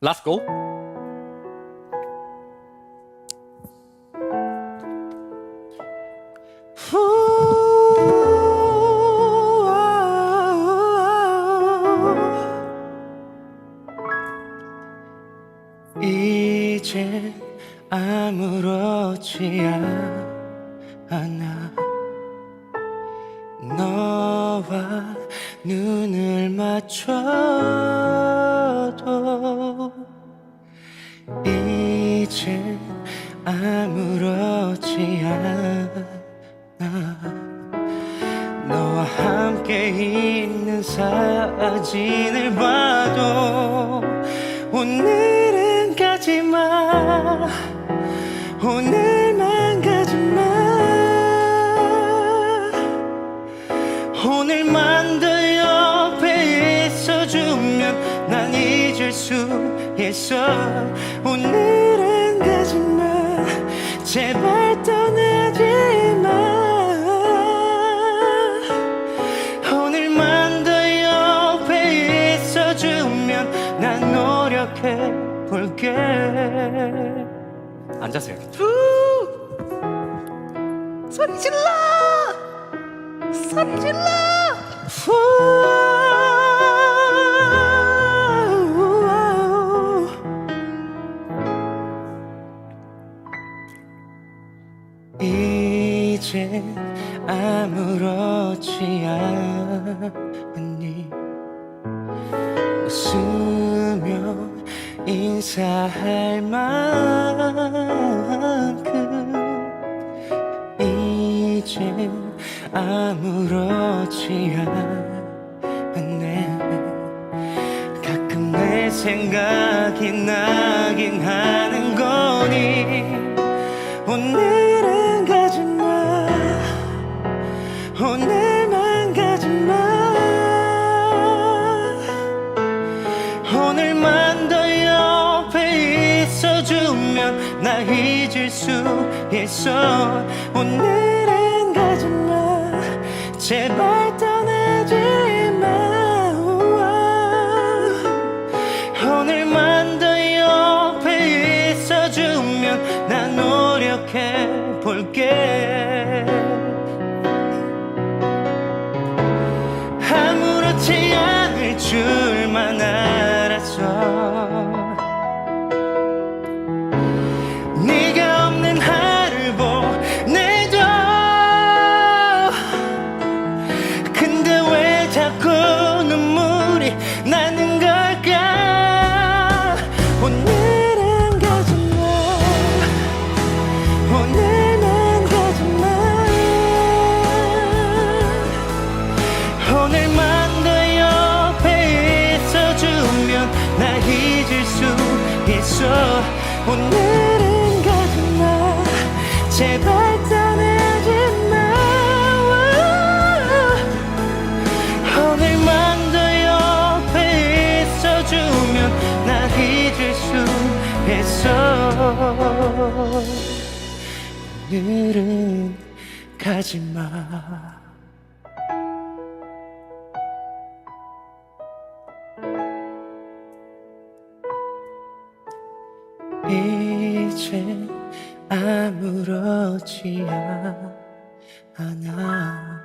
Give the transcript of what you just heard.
Let's go. 이제 아무렇지 않아 너와 눈을 맞춰 이제 아무렇지 않아. 너와 함께 있는 사진을 봐도 오늘은 가지마. 오늘만 가지마. 오늘만 더 옆에 있어주면 난 잊을 수 있어 오늘은 가지마 제발 떠나지마. 오늘만 더 옆에 있어주면 난 노력해 볼게. 앉아서 이렇게. 소리 질러 소리 질러 이제 아무렇지 않니 웃으며 인사할 만큼 이제 아무렇지 않네. 가끔 내 생각이 나긴 하는 거니 나 잊을 수 있어. 오늘은 가지마 제발 떠나지 마. 오늘만 더 옆에 있어주면 난 노력해 볼게 오늘만 가지마 오늘만 더 옆에 있어주면 나 잊을 수 있어. 오늘 오늘은 가지 마. 이제 아무렇지 않아